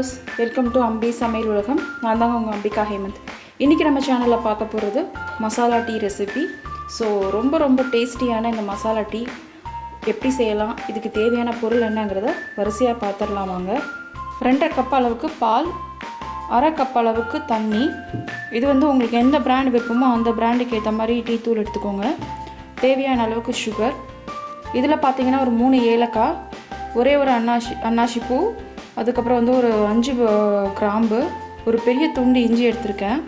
Viewers welcome to அம்பி சமையல் உலகம். நான் தாங்க உங்கள் அம்பிகா ஹேமந்த். இன்றைக்கி நம்ம சேனலில் பார்க்க போகிறது மசாலா டீ ரெசிபி ஸோ ரொம்ப ரொம்ப டேஸ்டியான இந்த மசாலா டீ எப்படி செய்யலாம் இதுக்கு தேவையான பொருள் என்னங்கிறத வரிசையாக பார்த்துடலாம் வாங்க. ரெண்டரை கப் அளவுக்கு பால் அரை கப் அளவுக்கு தண்ணி. இது வந்து உங்களுக்கு எந்த பிராண்ட் வைப்போமோ அந்த பிராண்டுக்கு ஏற்ற மாதிரி டீ தூள் எடுத்துக்கோங்க. தேவையான அளவுக்கு சுகர் இதில் பார்த்தீங்கன்னா ஒரு மூணு ஏலக்காய் ஒரே ஒரு அன்னாசி அன்னாசி பூ அதுக்கப்புறம் வந்து ஒரு அஞ்சு கிராம்பு ஒரு பெரிய துண்டு இஞ்சி எடுத்திருக்கேன்.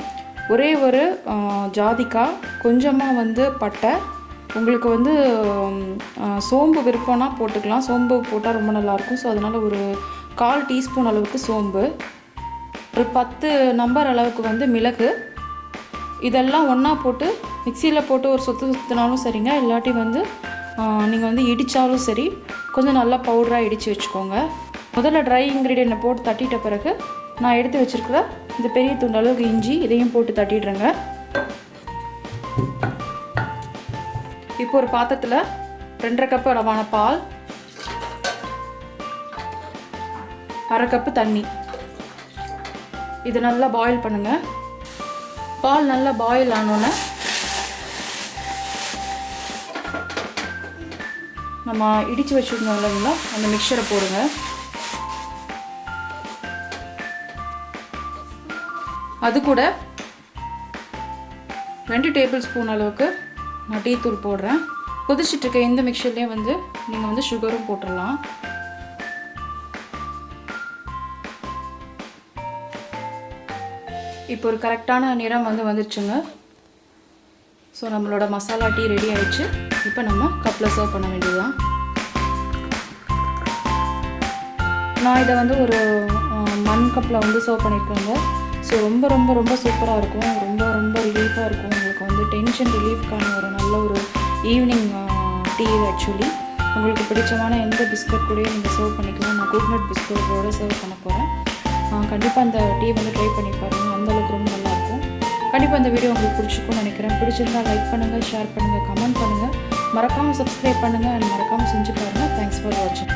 ஒரே ஒரு ஜாதிக்காய் கொஞ்சமாக வந்து பட்டை. உங்களுக்கு வந்து சோம்பு விருப்பம்னா போட்டுக்கலாம். சோம்பு போட்டால் ரொம்ப நல்லாயிருக்கும். ஸோ அதனால் ஒரு கால் டீஸ்பூன் அளவுக்கு சோம்பு. ஒரு பத்து நம்பர் அளவுக்கு வந்து மிளகு. இதெல்லாம் ஒன்றா போட்டு மிக்சியில் போட்டு ஒரு சுற்று சுற்றினாலும் சரிங்க. இல்லாட்டி வந்து நீங்கள் வந்து இடித்தாலும் சரி. கொஞ்சம் நல்லா பவுடராக இடித்து வச்சுக்கோங்க. முதல்ல ட்ரை இன்க்ரீடியண்ட்டை போட்டு தட்டிட்ட பிறகு நான் எடுத்து வச்சுருக்கிற இந்த பெரிய துண்டு அளவுக்கு இஞ்சி இதையும் போட்டு தட்டிடுறேங்க. இப்போ ஒரு பாத்திரத்தில் ரெண்டரை கப்பு அளவான பால் அரை கப்பு தண்ணி. இது நல்லா பாயில் பண்ணுங்கள் பால் நல்லா பாயில் ஆனோன்னே நம்ம இடித்து வச்சுருந்தோம் இல்லைங்களா? அந்த மிக்சரை போடுங்க. அது கூட ரெண்டு டேபிள் ஸ்பூன் அளவுக்கு நான் டீ தூள் போடுறேன். கொதிச்சிட்ருக்க இந்த மிக்சர்லேயே வந்து நீங்கள் வந்து சுகரும் போட்டுடலாம். இப்போ ஒரு கரெக்டான நிறம் வந்து வந்துருச்சுங்க. ஸோ நம்மளோட மசாலா டீ ரெடி ஆயிடுச்சு. இப்போ நம்ம கப்பில் சர்வ் பண்ண வேண்டியதுதான். நான் இதை வந்து ஒரு மண் கப்பில் வந்து சர்வ் பண்ணியிருக்கேங்க. ஸோ ரொம்ப ரொம்ப ரொம்ப சூப்பராக இருக்கும். ரொம்ப ரொம்ப ரிலீஃபாக இருக்கும். உங்களுக்கு வந்து டென்ஷன் ரிலீஃப்க்கான ஒரு நல்ல ஒரு ஈவினிங் டீ ஆக்சுவலி உங்களுக்கு பிடிச்சமான எந்த பிஸ்கட் கூடயும் நீங்கள் சர்வ் பண்ணிக்கலாம். நான் குட்நட் பிஸ்கட்டோட சர்வ் பண்ண போகிறேன் கண்டிப்பாக அந்த டீ வந்து ட்ரை பண்ணி பாருங்கள் அந்தளவுக்கு ரொம்ப நல்லாயிருக்கும் கண்டிப்பாக இந்த வீடியோ உங்களுக்கு பிடிச்சிருக்கும்னு நினைக்கிறேன். பிடிச்சிருந்தா லைக் பண்ணுங்கள் ஷேர் பண்ணுங்கள் கமெண்ட் பண்ணுங்கள் மறக்காமல் சப்ஸ்கிரைப் பண்ணுங்கள் அண்ட் மறக்காமல் செஞ்சு பாருங்கள் தேங்க்ஸ் ஃபார் வாட்சிங்